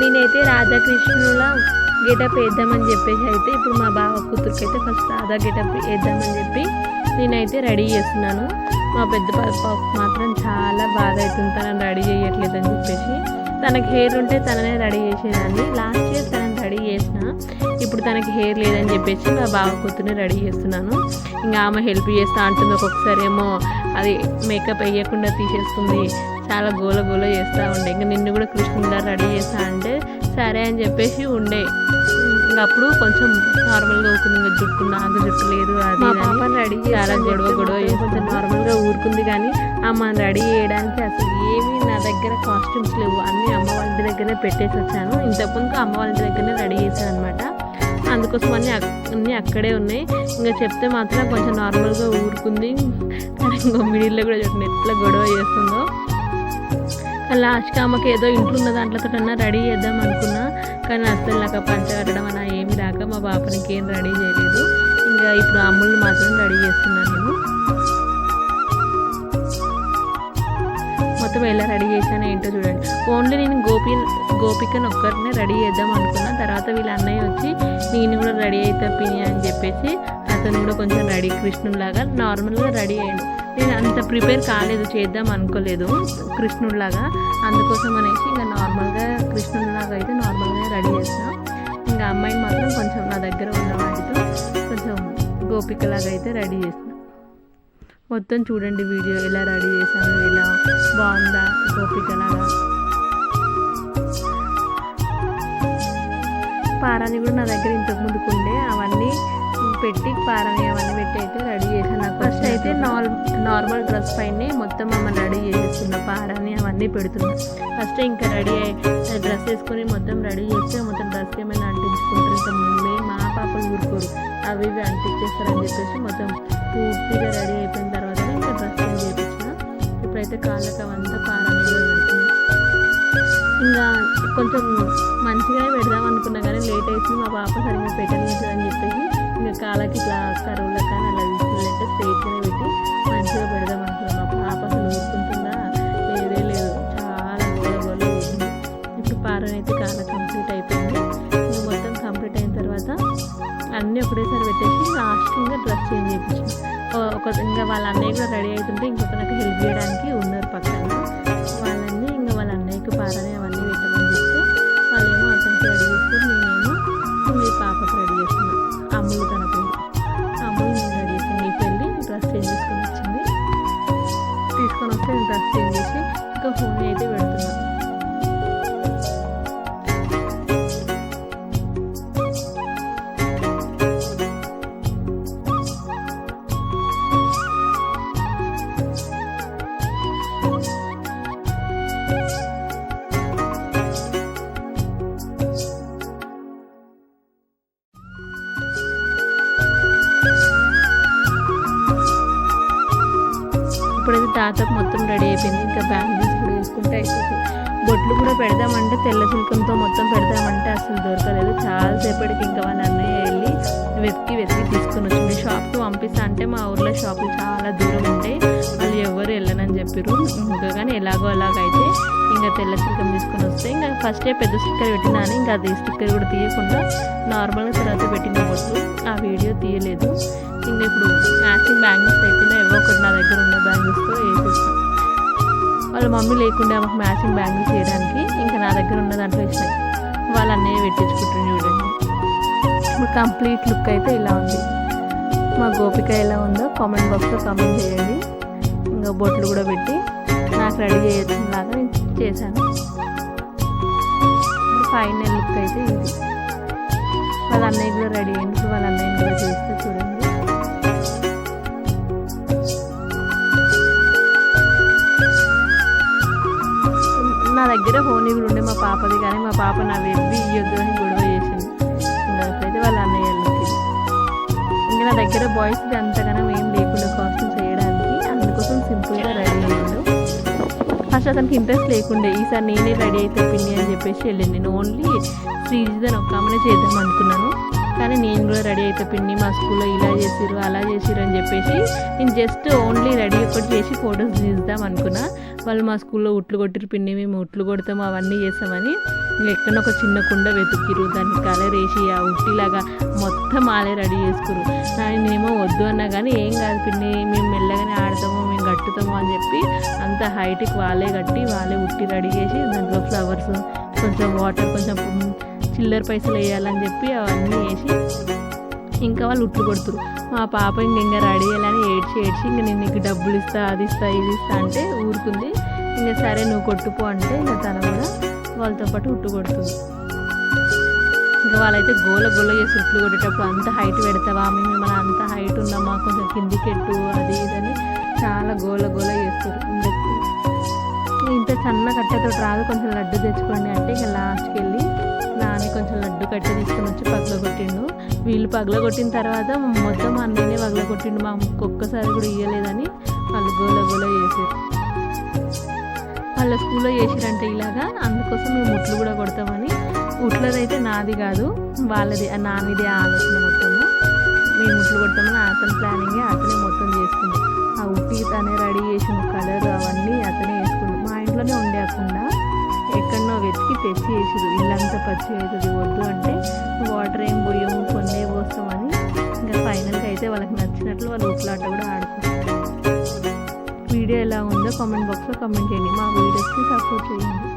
నేనైతే రాధాకృష్ణుల గెటప్ వేద్దామని చెప్పేసి అయితే ఇప్పుడు మా బావ కూతురికి అయితే ఫస్ట్ రాధా గెటప్ వేద్దామని చెప్పి నేనైతే రెడీ చేస్తున్నాను. మా పెద్ద పాపకు మాత్రం చాలా బాధ అవుతుంది. తనని రెడీ చేయట్లేదని చెప్పేసి. తనకి హెయిర్ ఉంటే తననే రెడీ చేసేదాన్ని లాస్ట్ ఇయర్ తనని రెడీ చేసిన. ఇప్పుడు తనకి హెయిర్ లేదని చెప్పేసి మా బావ కూతుర్ని రెడీ చేస్తున్నాను. ఇంకా ఆమె హెల్ప్ చేస్తా అంటుంది. ఒక్కొక్కసారి ఏమో అది మేకప్ వేయకుండా తీసేస్తుంది. చాలా గోల గోల చేస్తూ ఉండే. ఇంకా నిన్ను కూడా కృష్ణుడా రెడీ చేస్తా అంటే సరే అని చెప్పేసి ఉండే. ఇంకా అప్పుడు కొంచెం నార్మల్గా ఊరుకుంది ఇంకా జుట్టు నాకు జుట్టు లేదు అది పాపని రెడీ చాలా గొడవ గొడవ కొంచెం నార్మల్గా ఊరుకుంది కానీ అమ్మ రెడీ చేయడానికి అసలు ఏమీ నా దగ్గర కాస్ట్యూమ్స్ లేవు. అన్నీ అమ్మ వాళ్ళ దగ్గరనే పెట్టేసి వచ్చాను. ఇంతకుముందు అమ్మ వాళ్ళ దగ్గరనే రెడీ చేశాను అనమాట అందుకోసం అన్నీ అన్నీ అక్కడే ఉన్నాయి. ఇంకా చెప్తే మాత్రం కొంచెం నార్మల్గా ఊరుకుంది. కానీ ఇంకో మిడిల్లో కూడా చూడండి ఎట్లా గొడవ చేస్తుందో. లాస్ట్కి అమ్మకి ఏదో ఇంట్లో ఉన్న దాంట్లోతో రెడీ చేద్దాం అనుకున్నా. కానీ అసలు నాకు పంచ కట్టడం అలా ఏమి రాక మా పాపనికి ఏం రెడీ చేయలేదు. ఇంకా ఇప్పుడు అమ్ముల్ని మాత్రం రెడీ చేస్తున్నాను నేను. మొత్తం ఎలా రెడీ చేశానో ఏంటో చూడండి. ఓన్లీ నేను గోపి గోపికను ఒక్కరినే రెడీ చేద్దాం అనుకున్నా. తర్వాత వీళ్ళ అన్నయ్య వచ్చి నేను కూడా రెడీ అయితే పిని అని చెప్పేసి అతను కూడా కొంచెం రెడీ కృష్ణుడిలాగా నార్మల్గా రెడీ అయ్యాడు. నేను అంత ప్రిపేర్ కాలేదు చేద్దాం అనుకోలేదు కృష్ణుడిలాగా. అందుకోసం అనేసి ఇంకా నార్మల్గా కృష్ణుడిలాగా అయితే నార్మల్గా రెడీ చేస్తాం ఇంకా అమ్మాయిని మాత్రం కొంచెం నా దగ్గర ఉన్న వాటితో కొంచెం గోపికలాగా అయితే రెడీ చేస్తాం మొత్తం చూడండి వీడియో ఎలా రెడీ చేశాను ఎలా బాగుందా గోపికలాగా పారాని కూడా నా దగ్గర ఇంతకు ముందుకు ఉండే అవన్నీ పెట్టి పారాని అవన్నీ పెట్టి అయితే రెడీ చేశాను నాకు. ఫస్ట్ అయితే నార్ నార్మల్ డ్రెస్ పైనే మొత్తం మమ్మల్ని రెడీ చేసేస్తున్నా పారాని అవన్నీ పెడుతున్నా. ఫస్ట్ ఇంకా రెడీ అయ్యి డ్రెస్ వేసుకొని మొత్తం రెడీ చేస్తే మొత్తం డ్రెస్ ఏమైనా అంటించుకుంటారు. ఇంకా మేము మా పాపలు ఊరుకోరు అవి ఇవి అంటించేస్తారని చెప్పేసి మొత్తం పూర్తిగా రెడీ అయిపోయిన తర్వాత ఇప్పుడైతే కాళ్ళకి అవంతా పారాని ఇంకా కొంచెం మంచిగానే పెడదాం అనుకున్నా కానీ లేట్ అవుతుంది మా పాప సరిగ్గా పెట్టలేదు అని చెప్పేసి ఇంకా కాళ్ళకి ఇట్లా కరువుల కానీ అలా తీసుకెళ్ళి స్ట్రైట్గానే పెట్టి మంచిగా పెడదాం అనుకున్నాం. మా పాప అసలు ఊరుకుంటుందా? లేదే లేదు. చాలా గోల ఇప్పుడు పారని అయితే కాళ్ళ కంప్లీట్ అయిపోయింది. కంప్లీట్ అయిన తర్వాత అన్నీ ఒకటేసారి పెట్టేసి లాస్ట్ ఇంకా డ్రెస్ చేంజ్ చేయించాం. ఒక ఇంకా వాళ్ళ అన్నయ్య కూడా రెడీ అవుతుంటే ఇంకొక నాకు హెల్ప్ చేయడానికి ఉన్నారు పక్కన. వాళ్ళన్నీ ఇంకా వాళ్ళ అన్నయ్యకి పారని అవన్నీ పెట్టమని చెప్తే వాళ్ళేమో అతనికి రెడీ చేస్తారు నేనేమో మీ పాపకు రెడీ చేస్తున్నా. అమ్ములు తన పేరు అమ్ములు నేను రెడీ చేసి నీ పెళ్ళి డ్రెస్ చేంజ్ చేసుకొని వచ్చింది. తీసుకొని వస్తే డ్రెస్ చేంజ్ చేసి ఇంకా ఫోన్ తాతకు మొత్తం రెడీ అయిపోయింది. ఇంకా బ్యాంగిల్స్ కూడా వేసుకుంటే అయిపోతుంది. బొట్లు కూడా పెడదామంటే తెల్ల చిలుకంతో మొత్తం పెడదామంటే అసలు దొరకలేదు. చాలాసేపటికి ఇంకా వాళ్ళ అన్నయ్య వెళ్ళి వెతికి వెతికి తీసుకుని వచ్చింది షాప్కి పంపిస్తా అంటే మా ఊర్లో షాపులు చాలా దూరం ఉంటాయి. వెళ్ళనని చెప్పారు ఇంకా కానీ ఎలాగో అలాగైతే ఇంకా తెల్ల స్టిక్కర్ తీసుకొని వస్తే ఇంకా ఫస్టే పెద్ద స్టిక్కర్ పెట్టినాను ఇంకా అది స్టిక్కర్ కూడా తీయకుండా నార్మల్గా తర్వాత పెట్టిన బొట్లు ఆ వీడియో తీయలేదు. ఇంకా ఇప్పుడు మ్యాచింగ్ బ్యాంగిల్స్ లేకుండా ఏవో ఒకటి నా దగ్గర ఉన్న బ్యాంగిల్స్తో వేసేస్తాను వాళ్ళ మమ్మీ లేకుండా మాకు మ్యాచింగ్ బ్యాంగిల్స్ చేయడానికి ఇంకా నా దగ్గర ఉన్న దాంట్లో ఇచ్చినాయి వాళ్ళు అన్నయ్య పెట్టించుకుంటారు చూడండి. ఇప్పుడు కంప్లీట్ లుక్ అయితే ఇలా ఉంది. మా గోపిక ఎలా ఉందో కామెంట్ బాక్స్లో కామెంట్ చేయండి. ఇంకా బొట్లు కూడా పెట్టి నాకు రెడీ చేయొచ్చులాగా చేశాను. ఫైనల్ లుక్ అయితే ఇది. వాళ్ళ అన్నయ్య కూడా రెడీ అయింది. ఇప్పుడు వాళ్ళ అన్నయ్య కూడా చేస్తే చూడండి. నా దగ్గర ఫోన్ కూడా ఉండే మా పాపది కానీ మా పాప నా వెబ్బి ఇయ్యొద్దు అని గొడవ చేసింది. ఇంకా అయితే వాళ్ళ అన్నయ్య లుక్ ఇంకా నా దగ్గర బాయ్స్ది అంతగానం ఏం లేదు ఫస్ట్ అతనికి ఇంట్రెస్ట్ లేకుండే ఈసారి నేనే రెడీ అయితే పిన్ని అని చెప్పేసి వెళ్ళింది. నేను ఓన్లీ శ్రీజిత్ ఒక ఆమెనే చేద్దాం అనుకున్నాను. కానీ నేను కూడా రెడీ అయితే పిన్ని మా స్కూల్లో ఇలా చేసిరు అలా చేసిరు అని చెప్పేసి నేను జస్ట్ ఓన్లీ రెడీ ఒకటి చేసి ఫొటోస్ తీద్దాం అనుకున్నా. వాళ్ళు మా స్కూల్లో ఉట్లు కొట్టిరు పిండి మేము ఉట్లు కొడతాము అవన్నీ చేస్తామని. ఎక్కడ ఒక చిన్న కుండ వెతుక్కిరు దానికి కలర్ వేసి ఆ ఉట్టిలాగా మొత్తం ఆలే రెడీ చేసుకురు నేనేమో వద్దు అన్నా కానీ ఏం కాదు పిండి మేము మెల్లగానే ఆడతాము కట్టుతాము అని చెప్పి అంత హైట్కి వాళ్ళే కట్టి వాళ్ళే ఉట్టి రెడీ చేసి దాంట్లో ఫ్లవర్స్ కొంచెం వాటర్ కొంచెం చిల్లర పైసలు వేయాలని చెప్పి అవన్నీ వేసి ఇంకా వాళ్ళు ఉట్లు కొడుతురు. మా పాప ఇంక ఇంకా రెడీ అయ్యాలని ఏడ్చి ఏడ్చి ఇంక నేను నీకు డబ్బులు ఇస్తా అది ఇస్తా ఇది ఇస్తా అంటే ఊరుకుంది. ఇంకా సరే నువ్వు కొట్టుపో అంటే ఇంకా తను కూడా వాళ్ళతో పాటు ఉట్టు కొడుతుంది. ఇంకా వాళ్ళైతే గోల గోల చేసి ఉట్లు కొట్టేటప్పుడు అంత హైట్ పెడతావా? మేము మన అంత హైట్ ఉన్నామా? కొంచెం కిందికి ఎట్టు అది ఇదని చాలా గోల గోల చేస్తారు. ఇందుకు ఇంత సన్న కట్టెతో రాదు కొంచెం లడ్డు తెచ్చుకోండి అంటే ఇంకా లాస్ట్కి వెళ్ళి నాని కొంచెం లడ్డు కట్టె తీసుకొని వచ్చి పగల కొట్టిండు వీళ్ళు పగలగొట్టిన తర్వాత మొత్తం అన్నయ్యనే పగల కొట్టిండు మా అమ్మకి ఒక్కసారి కూడా ఇయ్యలేదని వాళ్ళు గోల గోల చేసారు వాళ్ళ స్కూల్లో చేసిరంటే ఇలాగా అందుకోసం మేము ఉట్లు కూడా కొడతామని. ఉట్లదైతే నాది కాదు వాళ్ళది నానిదే ఆలోచన మొత్తం. మేము ఉట్లు కొడతామని అతని ప్లానింగ్ అతనే మొత్తం చేసుకుంది ఆ ఉట్టి తనే రెడీ చేసిన కలర్ అవన్నీ అతనే వేసుకుంది మా ఇంట్లోనే ఉండేకుండా ఎక్కడనో వెతికి తెచ్చి వేసారు ఇల్లంతా పచ్చి అవుతుంది వద్దు అంటే వాటర్ ఏం పోయము కొన్నే పోస్తామని ఇంకా ఫైనల్గా అయితే వాళ్ళకి నచ్చినట్లు వాళ్ళు ఉట్లాట కూడా ఆడుకుంటారు. వీడియో ఎలా ఉందో కామెంట్ బాక్స్లో కామెంట్ చేయండి. మా వీడియోస్కి సపోర్ట్ చేయండి.